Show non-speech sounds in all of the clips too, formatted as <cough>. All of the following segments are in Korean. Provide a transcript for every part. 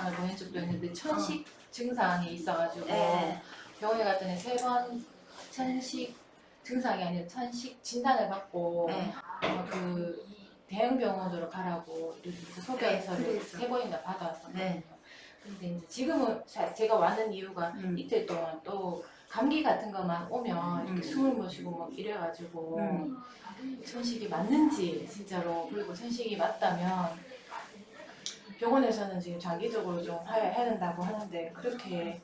영상을 보낸 적도 있는데 천식 증상이 있어가지고 예. 병원에 갔더니 세 번 천식 증상이 아니라 천식 진단을 받고 네. 어, 그 대형 병원으로 가라고 이렇게 소견서를 네, 그래서. 세 번이나 받아왔었거든요. 네. 근데 이제 지금은 자- 제가 왔는 이유가 음. 이틀 동안 또 감기 같은 것만 오면 이렇게 음. 숨을 못 쉬고 막 이래가지고 음. 천식이 맞는지 진짜로 그리고 천식이 맞다면 병원에서는 지금 장기적으로 좀 해야 해야 된다고 하는데 그렇게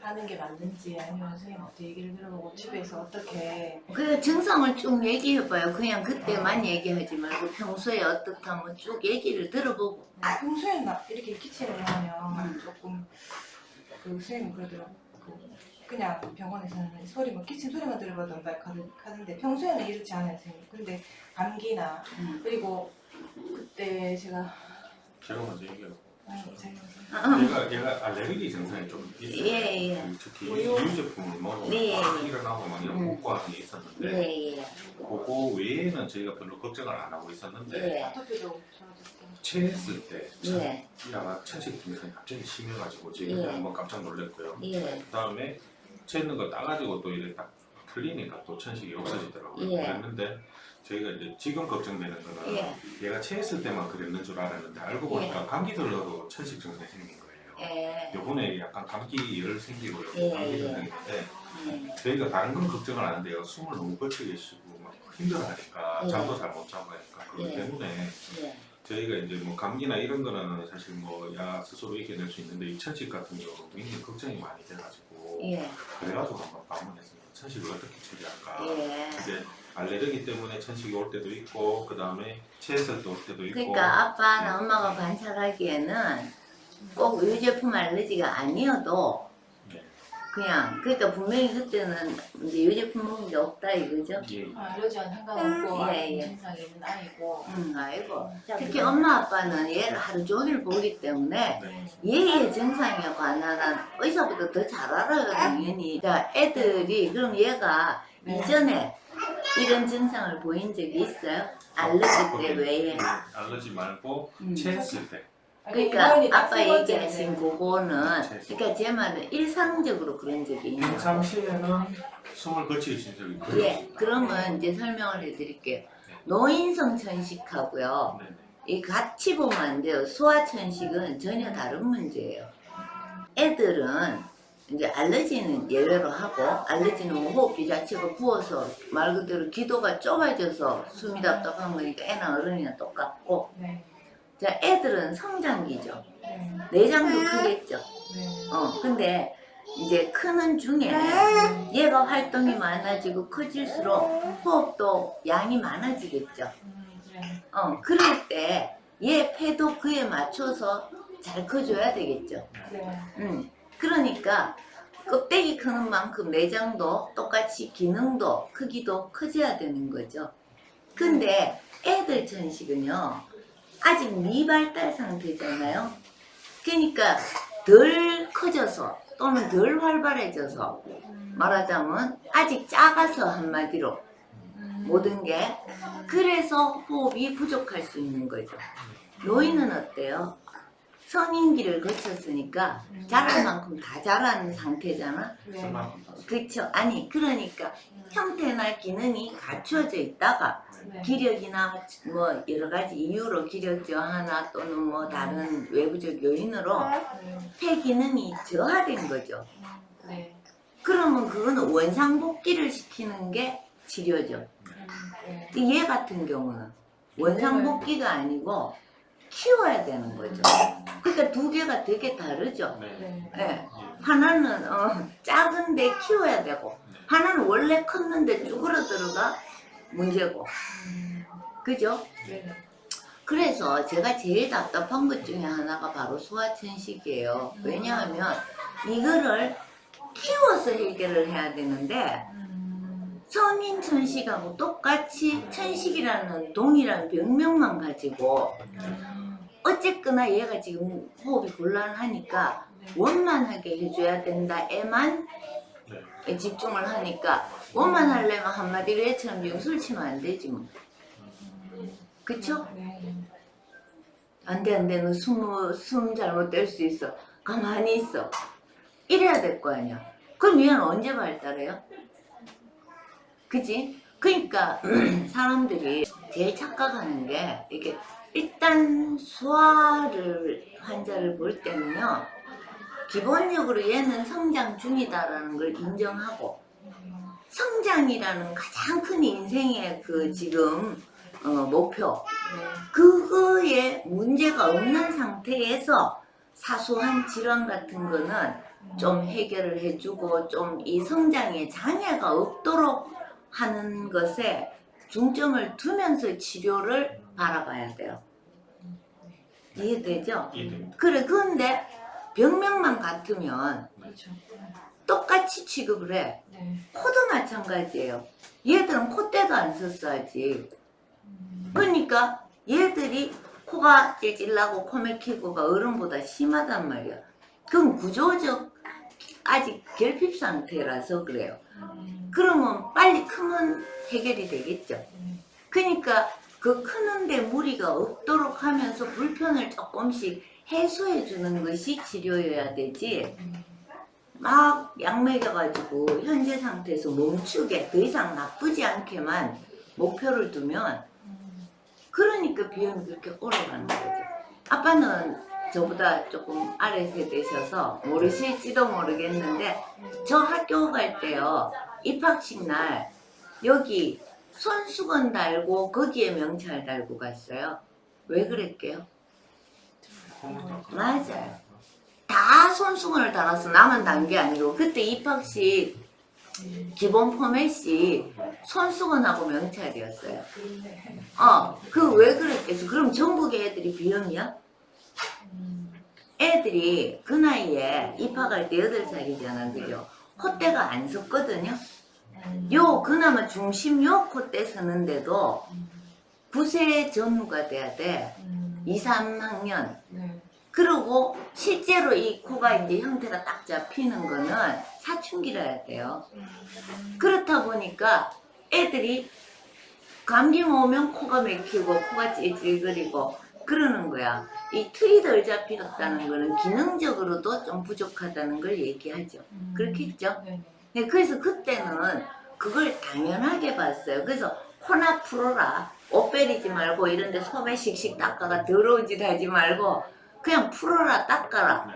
하는 게 맞는지 아니면 선생님한테 얘기를 들어보고 집에서 어떻게 그 증상을 쭉 얘기해봐요. 그냥 그때만 얘기하지 말고 평소에 어떻다면 쭉 얘기를 들어보고. 아, 평소에 나 이렇게 기침을 하면 음. 조금 그 선생님 그러더라고 그 그냥 병원에서는 소리 뭐 기침 소리만 들어봐도 가는데 평소에는 이렇지 않아요 선생님 근데 감기나 음. 그리고 그때 제가 제가 먼저 얘기하고. 얘가 얘가 알레르기 증상이 좀 있어요. 예, 예. 그 특히 우유? 유제품을 먹으면 네. 막 일어나고 막 이런 음. 복구하는 게 있었는데 예, 예. 그거 외에는 저희가 별로 걱정을 안 하고 있었는데 예. 아토피도 좋아졌고 체했을 때 참, 예. 야가 천식 증상이 갑자기 심해가지고 제가 예. 한번 깜짝 놀랐고요. 예. 그 다음에 체는 거 따가지고 또 이래 딱 풀리니까 또 천식이 없어지더라고요. 예. 그랬는데 저희가 이제 지금 걱정되는 거는 예. 얘가 체했을 때만 그랬는 줄 알았는데 알고 보니까 감기 들러도 천식 증상이 생긴 거예요. 예. 요번에 약간 감기 열 생기고 예, 감기 예. 증상인데 예. 저희가 다른 건 걱정을 안 하는데요. 숨을 너무 거칠게 쉬고 막 힘들어하니까 예. 잠도 잘 못 자고 하니까 그것 예. 때문에 예. 저희가 이제 뭐 감기나 이런 거는 사실 뭐 야 스스로 이겨낼 수 있는데 이 천식 같은 경우는 굉장히 걱정이 많이 돼가지고 예. 그래가지고 한번 방문했습니다. 천식을 어떻게 처리할까? 예. 이제 알레르기 때문에 천식이 올 때도 있고 그 다음에 체했을 때올 때도 있고 그러니까 아빠나 엄마가 관찰하기에는 꼭 유제품 알레르기가 아니어도 네. 그냥 그러니까 분명히 그때는 이제 유제품 먹은 게 없다 이거죠. 예. 아, 알러지와는 상관없고 예, 예. 증상이 있는 아이고 음, 아이고. 특히 엄마 아빠는 얘를 하루 종일 보기 때문에 네. 얘의 증상에 관한 의사보다 더 잘 알아요 당연히. 자 애들이 그럼 얘가 네. 이전에 이런 증상을 보인 적이 있어요? 알레르기 때 외에. 네, 알러지 말고 음. 체했을 때 그러니까 아빠. 얘기하신 그거는 제 그러니까 제 말은 일상적으로 그런 적이 있는 거예요. 평상시에는 숨을 거치게 신 적이 거의 예, 그러면 이제 설명을 해드릴게요. 노인성 천식하고요. 네네. 이 같이 보면 안 돼요. 소아 천식은 전혀 다른 문제예요. 애들은 이제 알러지는 예외로 하고 알러지는 뭐 호흡기 자체가 부어서 말 그대로 기도가 좁아져서 숨이 답답한 거니까 애나 어른이나 똑같고 네. 자 애들은 성장기죠. 네. 내장도 크겠죠. 네. 어 근데 이제 크는 중에 얘가 활동이 많아지고 커질수록 호흡도 양이 많아지겠죠. 음, 네. 어, 그럴 때 얘 폐도 그에 맞춰서 잘 커줘야 되겠죠. 네. 음, 그러니까 껍데기 크는 만큼 내장도 똑같이 기능도 크기도 커져야 되는 거죠. 근데 애들 천식은요, 아직 미발달 상태잖아요. 그러니까 덜 커져서 또는 덜 활발해져서 말하자면 아직 작아서 한마디로 음. 모든 게 그래서 호흡이 부족할 수 있는 거죠. 노인은 어때요? 성인기를 거쳤으니까 자랄 만큼 다 자란 상태잖아. 네. 그렇죠? 아니 그러니까 형태나 기능이 갖추어져 있다가 네. 기력이나 뭐 여러 가지 이유로 기력 저하나 또는 뭐 다른 외부적 요인으로 네. 폐 기능이 저하된 거죠. 네. 그러면 그거는 원상복귀를 시키는 게 치료죠. 음, 네. 얘 같은 경우는 원상복귀가 아니고 키워야 되는 거죠. 그러니까 두 개가 되게 다르죠. 네. 네. 예. 예. 하나는 어, 작은데 키워야 되고 네. 하나는 원래 컸는데 쭈그러들어가 문제고 음, 그죠? 네. 그래서 제가 제일 답답한 것 중에 하나가 바로 소아천식이에요. 왜냐하면 이거를 키워서 해결을 해야 되는데 음, 성인 천식하고 똑같이 천식이라는 동일한 병명만 가지고 음, 어쨌거나 얘가 지금 호흡이 곤란하니까 네. 원만하게 해줘야 된다에만 네. 집중을 하니까 원만하려면 한마디로 얘처럼 용술 치면 안 되지 뭐. 그쵸? 네. 네. 안돼 안돼 너 숨, 숨 잘못 뗄 수 있어 가만히 있어 이래야 될 거 아니야 그럼 얘는 언제 발달해요? 그지? 그러니까 <clears throat> 사람들이 제일 착각하는 게 이게 일단 소아를 환자를 볼 때는요 기본적으로 얘는 성장 중이다라는 걸 인정하고 성장이라는 가장 큰 인생의 그 지금 어, 목표 네. 그거에 문제가 없는 상태에서 사소한 질환 같은 거는 좀 해결을 해주고 좀 이 성장에 장애가 없도록 하는 것에 중점을 두면서 치료를 바라봐야 돼요. 이해되죠? 그래, 그런데 병명만 같으면. 똑같이 취급을 해. 네. 코도 마찬가지예요. 얘들은 콧대도 안 썼어, 아직. 음. 그러니까 얘들이 코가 찔찔나고 코 막히고가 어른보다 심하단 말이야. 그건 구조적 아직 결핍 상태라서 그래요. 음. 그러면 빨리 크면 해결이 되겠죠. 네. 그러니까 그 크는데 무리가 없도록 하면서 불편을 조금씩 해소해 주는 것이 치료여야 되지. 막 약 먹여가지고 현재 상태에서 멈추게 더 이상 나쁘지 않게만 목표를 두면 음. 그러니까 비염이 그렇게 오래가는 거죠. 아빠는 저보다 조금 아래 세대셔서 모르실지도 모르겠는데 저 학교 갈 때요 입학식 날 여기 손수건 달고 거기에 명찰 달고 갔어요. 왜 그랬게요? 맞아요. 다 손수건을 달아서 나만 단 게 아니고 그때 입학식 음. 기본 포맷이 손수건하고 명찰이었어요. 네. 어, 그 왜 그랬겠어? 그럼 전국의 애들이 비염이야? 음. 애들이 그 나이에 입학할 때 8살이잖아, 그죠? 콧대가 안 섰거든요? 음. 요, 그나마 중심 요 콧대 서는데도 음. 9세 전후가 돼야 돼. 음. 2, 3학년. 네. 그리고 실제로 이 코가 이제 형태가 딱 잡히는 거는 사춘기라야 돼요. 음. 그렇다 보니까 애들이 감기만 오면 코가 막히고 코가 찔찔거리고 그러는 거야. 이 틀이 덜 잡혔다는 거는 기능적으로도 좀 부족하다는 걸 얘기하죠. 음. 그렇겠죠? 네. 네, 그래서 그때는 그걸 당연하게 봤어요. 그래서 코나 풀어라. 옷 베리지 말고 이런데 소매 씩씩 닦아가 더러운 짓 하지 말고 그냥 풀어라 닦아라. 네.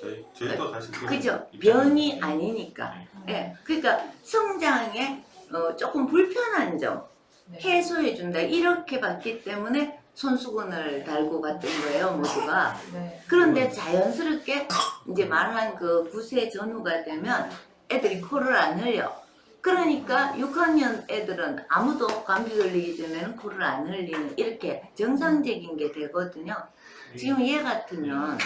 저희 저희도 사실 그 그죠? 병이 아니니까. 네. 예, 그러니까 성장에 어, 조금 불편한 점 네. 해소해 준다 이렇게 봤기 때문에 손수건을 달고 갔던 거예요 모두가. 네. 그런데 자연스럽게 이제 말한 그 9세 전후가 되면 애들이 코를 안 흘려. 그러니까 6학년 애들은 아무도 감기 걸리기 전에는 코를 안 흘리는 이렇게 정상적인 게 되거든요. 지금 얘 같으면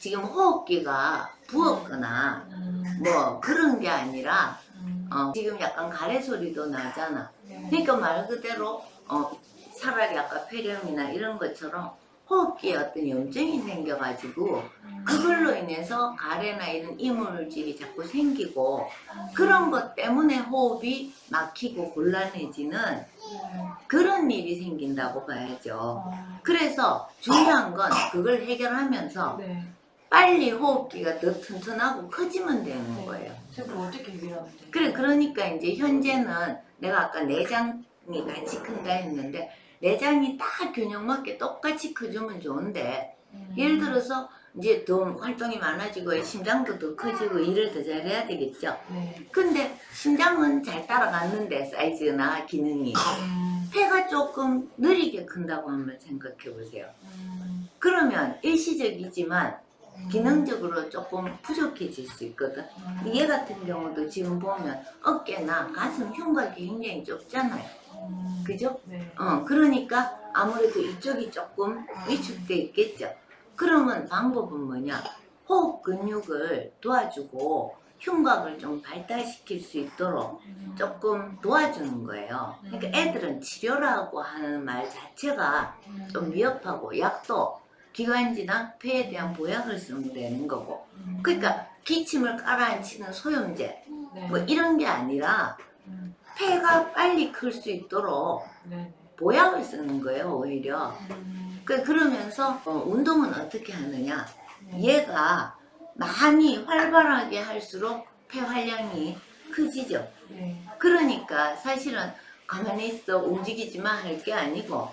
지금 호흡기가 부었거나 음. 뭐 그런 게 아니라 음. 어, 지금 약간 가래 소리도 나잖아. 네. 그러니까 말 그대로 어, 차라리 아까 폐렴이나 이런 것처럼 호흡기에 어떤 염증이 생겨가지고 그걸로 인해서 가래나 이런 이물질이 자꾸 생기고 그런 것 때문에 호흡이 막히고 곤란해지는 네. 그런 일이 생긴다고 봐야죠. 어. 그래서 중요한 건 그걸 해결하면서 네. 빨리 호흡기가 더 튼튼하고 커지면 되는 거예요. 제가 그걸 어떻게 해결하면 돼요? 그래 그러니까 이제 현재는 내가 아까 내장이 같이 큰다 했는데 내장이 딱 균형 맞게 똑같이 커주면 좋은데 음. 예를 들어서 이제 더 활동이 많아지고 심장도 더 커지고 일을 더 잘해야 되겠죠. 네. 근데 심장은 잘 따라갔는데 사이즈나 기능이 음. 폐가 조금 느리게 큰다고 한번 생각해 보세요. 음. 그러면 일시적이지만 음. 기능적으로 조금 부족해질 수 있거든. 근데 얘 같은 경우도 지금 보면 어깨나 가슴 흉곽이 굉장히 좁잖아요. 음. 그죠? 네. 어, 그러니까 아무래도 이쪽이 조금 위축돼 있겠죠. 그러면 방법은 뭐냐? 호흡 근육을 도와주고 흉곽을 좀 발달시킬 수 있도록 음. 조금 도와주는 거예요. 그러니까 애들은 치료라고 하는 말 자체가 음. 좀 위협하고 약도 기관지나 폐에 대한 보약을 쓰면 되는 거고. 음. 그러니까 기침을 깔아앉히는 소염제 네. 뭐 이런 게 아니라 음. 폐가 빨리 클 수 있도록 네. 보약을 쓰는 거예요 오히려 음, 그 그러면서 어, 운동은 어떻게 하느냐 네. 얘가 많이 활발하게 할수록 폐 활량이 커지죠 네. 그러니까 사실은 가만히 있어 움직이지 마할게 아니고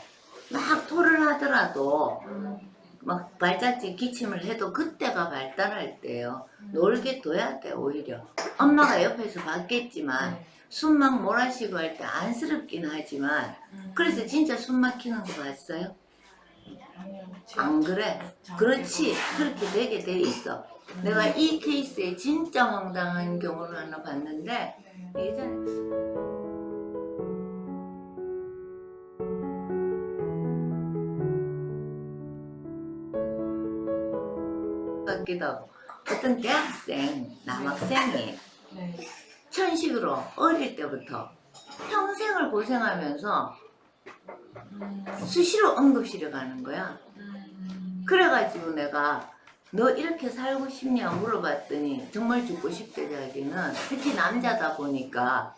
막 토를 하더라도 음, 막 발자취 기침을 해도 그때가 발달할 때예요 놀게 둬야 돼 오히려 엄마가 옆에서 봤겠지만 네. 숨막 몰아쉬고 할 때 안쓰럽긴 하지만 음, 그래서 진짜 숨 막히는 거 봤어요? 안 그래? 잘 그렇지. 그렇게 되게 돼 있어 음, 내가 이 케이스에 진짜 황당한 경우를 하나 봤는데 네. 예전에 같기도. 하고 어떤 대학생 남학생이. 네. 천식으로 어릴 때부터 평생을 고생하면서 음, 수시로 응급실에 가는 거야. 음, 그래가지고 내가 너 이렇게 살고 싶냐 물어봤더니 정말 죽고 싶대 자기는. 특히 남자다 보니까.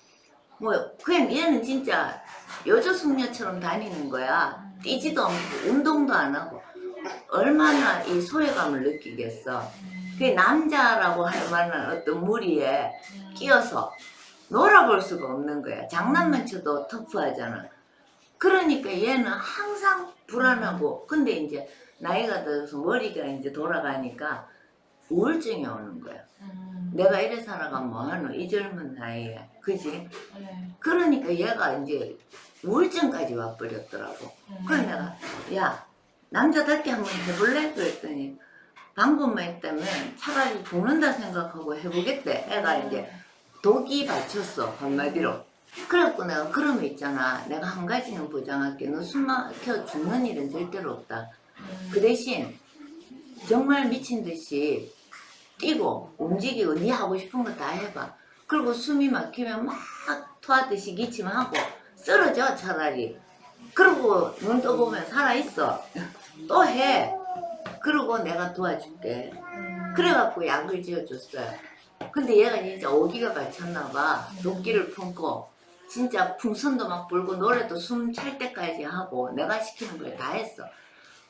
뭐 그냥 얘는 진짜 여자 숙녀처럼 다니는 거야. 뛰지도 않고 운동도 안 하고 얼마나 이 소외감을 느끼겠어. 그 남자라고 할 만한 어떤 무리에 음, 끼어서 놀아볼 수가 없는 거야. 장난만 쳐도 터프하잖아. 그러니까 얘는 항상 불안하고 근데 이제 나이가 들어서 머리가 이제 돌아가니까 우울증이 오는 거야. 음, 내가 이래 살아가 뭐하노? 이 젊은 나이에. 그지? 네. 그러니까 얘가 이제 우울증까지 와버렸더라고. 음, 그래 내가 야 남자답게 한번 해볼래? 그랬더니 방법만 있다면 차라리 죽는다 생각하고 해보겠대. 애가 이제 독이 받쳤어 한마디로. 그래갖고 내가 그러면 있잖아. 내가 한 가지는 보장할게. 너 숨 막혀 죽는 일은 절대로 없다. 음, 그 대신 정말 미친 듯이 뛰고 움직이고 네 하고 싶은 거 다 해봐. 그리고 숨이 막히면 막 토하듯이 기침하고 쓰러져 차라리 그리고 눈 떠보면 살아있어. 또 해. 그리고 내가 도와줄게. 음, 그래갖고 약을 지어줬어요. 근데 얘가 진짜 오기가 갇혔나 봐. 도끼를 품고 진짜 풍선도 막 불고 노래도 숨 찰 때까지 하고 내가 시키는 걸 다 했어.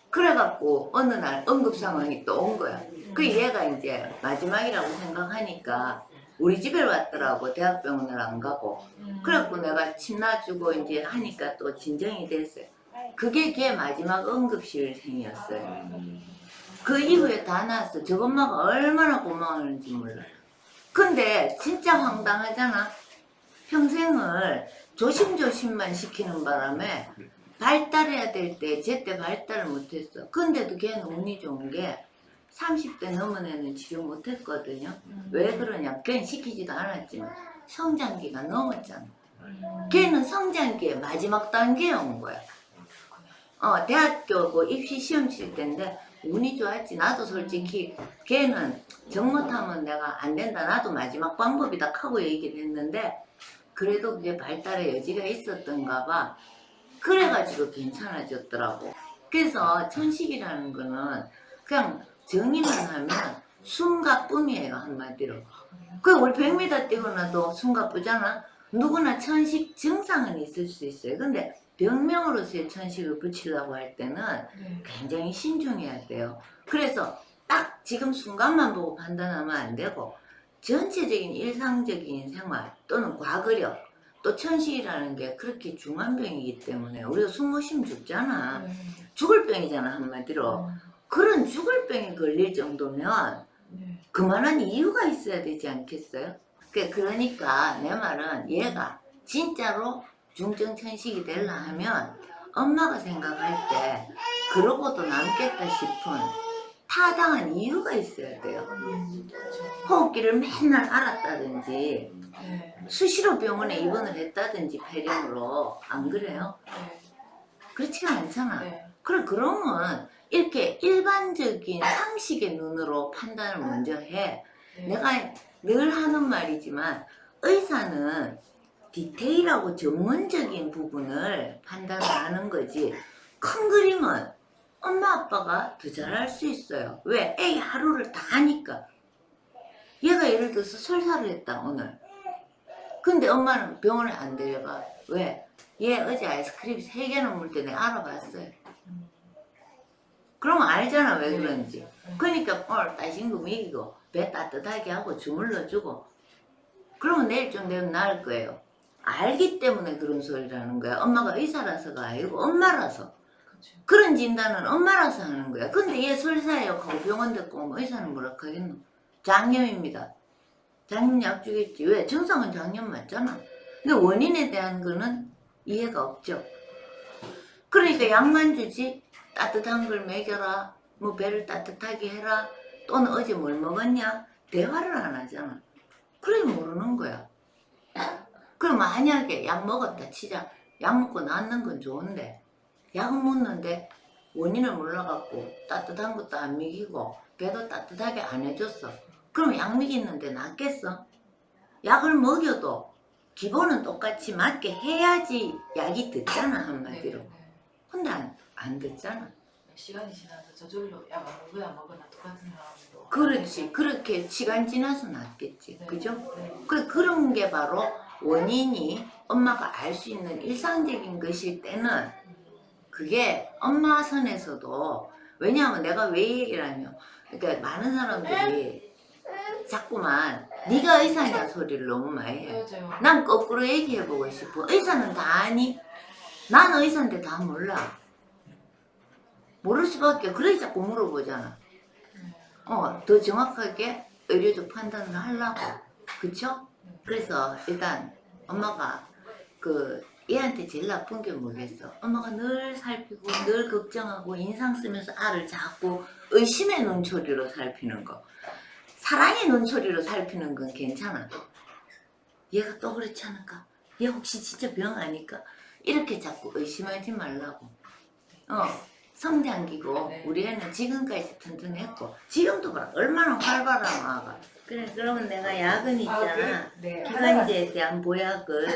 그래갖고 어느 날 응급 상황이 또 온 거야. 그 얘가 이제 마지막이라고 생각하니까 우리 집에 왔더라고 대학병원을 안 가고 음, 그래갖고 내가 침 놔주고 이제 하니까 또 진정이 됐어요 그게 걔 마지막 응급실생이었어요 음, 그 이후에 다 나았어. 저 엄마가 얼마나 고마웠는지 몰라. 근데 진짜 황당하잖아. 평생을 조심조심만 시키는 바람에 발달해야 될 때 제때 발달을 못했어. 근데도 걔는 운이 좋은 게 30대 넘은 애는 치료 못했거든요. 음, 왜 그러냐? 걔는 시키지도 않았지만 성장기가 넘었잖아. 음, 걔는 성장기의 마지막 단계에 온 거야. 어, 대학교 그 입시 시험 칠 때인데 운이 좋았지. 나도 솔직히 걔는 정 못하면 내가 안 된다. 나도 마지막 방법이다 하고 얘기를 했는데 그래도 그게 발달의 여지가 있었던가 봐. 그래가지고 괜찮아졌더라고. 그래서 천식이라는 거는 그냥 정의만 하면 숨가쁨이에요 한마디로. 그 우리 100m 뛰고 나도 숨가쁘잖아. 누구나 천식 증상은 있을 수 있어요. 근데 병명으로서의 천식을 붙이려고 할 때는 네. 굉장히 신중해야 돼요. 그래서 딱 지금 순간만 보고 판단하면 안 되고 전체적인 일상적인 생활 또는 과거력 또 천식이라는 게 그렇게 중한 병이기 때문에 우리가 숨 못 쉬면 죽잖아. 네. 죽을 병이잖아 한마디로. 그런 죽을 병이 걸릴 정도면 네. 그만한 이유가 있어야 되지 않겠어요? 그- 그러니까 내 말은 얘가 진짜로 중증천식이 되려 하면 엄마가 생각할 때 그러고도 남겠다 싶은 타당한 이유가 있어야 돼요. 음. 호흡기를 맨날 앓았다든지 네. 수시로 병원에 입원을 했다든지 폐렴으로 안 그래요? 네. 그렇지가 않잖아. 네. 그래 그러면 이렇게 일반적인 상식의 눈으로 판단을 먼저 해. 네. 내가 늘 하는 말이지만 의사는 디테일하고 전문적인 부분을 판단하는 거지 큰 그림은 엄마 아빠가 더 잘할 수 있어요 왜? 애 하루를 다 하니까 얘가 예를 들어서 설사를 했다 오늘 근데 엄마는 병원에 안 데려가 왜? 얘 어제 아이스크림 세 개는 먹을 때 내가 알아봤어요. 그러면 알잖아 왜 그런지. 그러니까 오늘 따신 거 먹이고 배 따뜻하게 하고 주물러주고 그러면 내일 좀 되면 나을 거예요. 알기 때문에 그런 소리라는 거야. 엄마가 의사라서가 아니고 엄마라서. 그렇죠. 그런 진단은 엄마라서 하는 거야. 근데 얘 설사예요. 하고 병원 데리고 오면 의사는 뭐라 하겠노? 장염입니다. 장염 약 주겠지. 왜? 증상은 장염 맞잖아. 근데 원인에 대한 거는 이해가 없죠. 그러니까 약만 주지 따뜻한 걸 먹여라. 뭐 배를 따뜻하게 해라. 또는 어제 뭘 먹었냐? 대화를 안 하잖아. 그래 모르는 거야. 그럼 만약에 약 먹었다 치자. 약 먹고 낫는 건 좋은데 약 먹는데 원인을 몰라갖고 따뜻한 것도 안 먹이고 배도 따뜻하게 안 해줬어. 그럼 약 먹이는데 낫겠어? 약을 먹여도 기본은 똑같이 맞게 해야지 약이 듣잖아 한마디로. 네, 네. 근데 안, 안 듣잖아. 시간이 지나서 저절로 약 안 먹어야 먹거나 똑같은 사람도 그렇지. 그렇게 시간 지나서 낫겠지. 네. 그죠? 네. 그, 그런 게 바로 원인이 엄마가 알 수 있는 일상적인 것일 때는 그게 엄마 선에서도 왜냐하면 내가 왜 얘기를 하냐 그러니까 많은 사람들이 자꾸만 네가 의사냐 소리를 너무 많이 해. 난 거꾸로 얘기해보고 싶어. 의사는 다 아니? 난 의사인데 다 몰라. 모를 수밖에. 그래 자꾸 물어보잖아. 네. 어, 더 정확하게 의료적 판단을 하려고. 그쵸? 그래서 일단 엄마가 그 얘한테 제일 나쁜 게 뭐겠어? 엄마가 늘 살피고 늘 걱정하고 인상 쓰면서 알을 자꾸 의심의 눈초리로 살피는 거. 사랑의 눈초리로 살피는 건 괜찮아. 얘가 또 그렇지 않을까? 얘 혹시 진짜 병 아닐까? 이렇게 자꾸 의심하지 말라고. 어, 성장기고 네. 우리 애는 지금까지 튼튼했고 지금도 봐 얼마나 활발한 아가. 그래 그러면 내가 약은 있잖아. 네. 기관지에 대한 보약을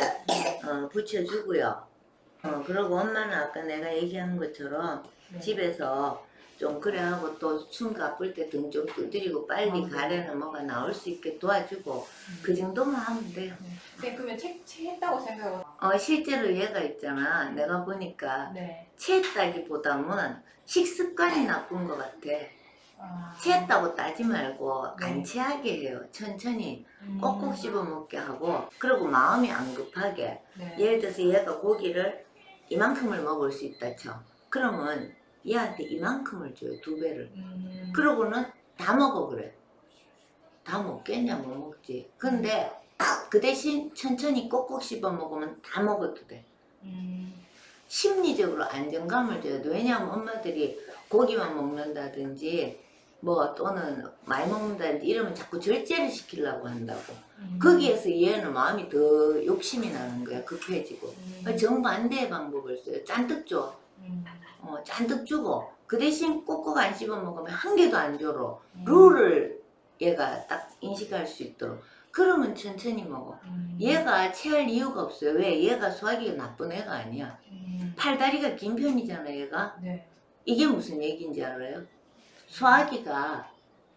어, 붙여주고요. 어, 그리고 엄마는 아까 내가 얘기한 것처럼 네. 집에서 좀 그래 하고 또 숨 가쁠 때등 좀 두드리고 빨리 아, 네. 가래는 뭐가 나올 수 있게 도와주고 그 정도만 하면 돼요. 네, 그러면 책, 책 했다고 생각하고 어, 실제로 얘가 있잖아. 내가 보니까 네. 체했다기보다는 식습관이 나쁜 것 같아. 아, 체했다고 따지 말고 네. 안 체하게 해요. 천천히 음, 꼭꼭 씹어 먹게 하고 그리고 마음이 안 급하게 네. 예를 들어서 얘가 고기를 이만큼을 먹을 수 있다 쳐. 그러면 얘한테 이만큼을 줘요. 두 배를. 음, 그러고는 다 먹어 그래. 다 먹겠냐 못 먹지. 근데 그 대신 천천히 꼭꼭 씹어 먹으면 다 먹어도 돼. 음, 심리적으로 안정감을 줘야 돼. 왜냐하면 엄마들이 고기만 먹는다든지 뭐 또는 많이 먹는다든지 이러면 자꾸 절제를 시키려고 한다고. 음, 거기에서 얘는 마음이 더 욕심이 나는 거야. 급해지고. 음, 정반대의 방법을 써요. 잔뜩 줘. 음, 어, 잔뜩 주고 그 대신 꼭꼭 안 씹어 먹으면 한 개도 안 줘로 음, 룰을 얘가 딱 인식할 수 있도록 그러면 천천히 먹어. 음, 얘가 체할 이유가 없어요. 왜? 얘가 소화기가 나쁜 애가 아니야. 음, 팔다리가 긴 편이잖아 얘가. 네. 이게 무슨 얘기인지 알아요? 소화기가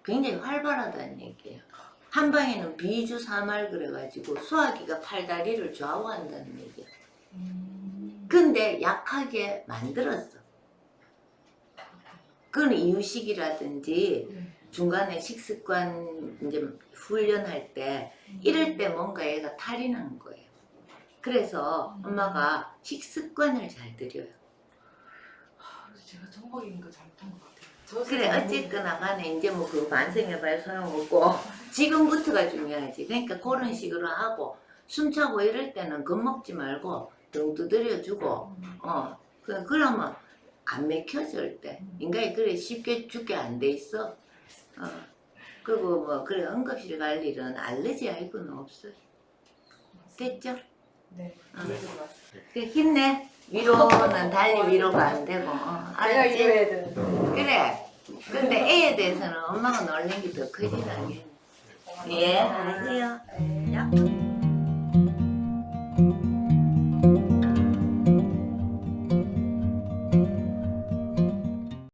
굉장히 활발하다는 얘기예요. 한 방에는 비주 사말 그래가지고 소화기가 팔다리를 좌우한다는 얘기야. 음, 근데 약하게 만들었어. 그건 이유식이라든지 네. 중간에 식습관 이제 훈련할 때 이럴 때 뭔가 얘가 탈이 나는 거예요. 그래서 엄마가 식습관을 잘 들여요. 아, 제가 거 잘못한 것 같아요. 저 그래 어쨌거나 간에 이제 뭐 그 반성해봐야 소용없고 <laughs> 지금부터가 중요하지. 그러니까 그런 식으로 하고 숨차고 이럴 때는 겁먹지 말고 등 두드려주고 음, 어, 그, 그러면 안 맥혀질 때. 인간이 그래 쉽게 죽게 안 돼 있어. 어. 그리고 뭐, 그래, 응급실 갈 일은 알레지 아이고는 없어요. 됐죠? 네. 어. 네. 그래, 힘내. 위로는 달리 위로가 안 되고. 어, 내가 알았지? 이겨야 되는. 그래. 근데 애에 대해서는 엄마가 놀란 게 더 크지라게. 예, 알았어요. 네.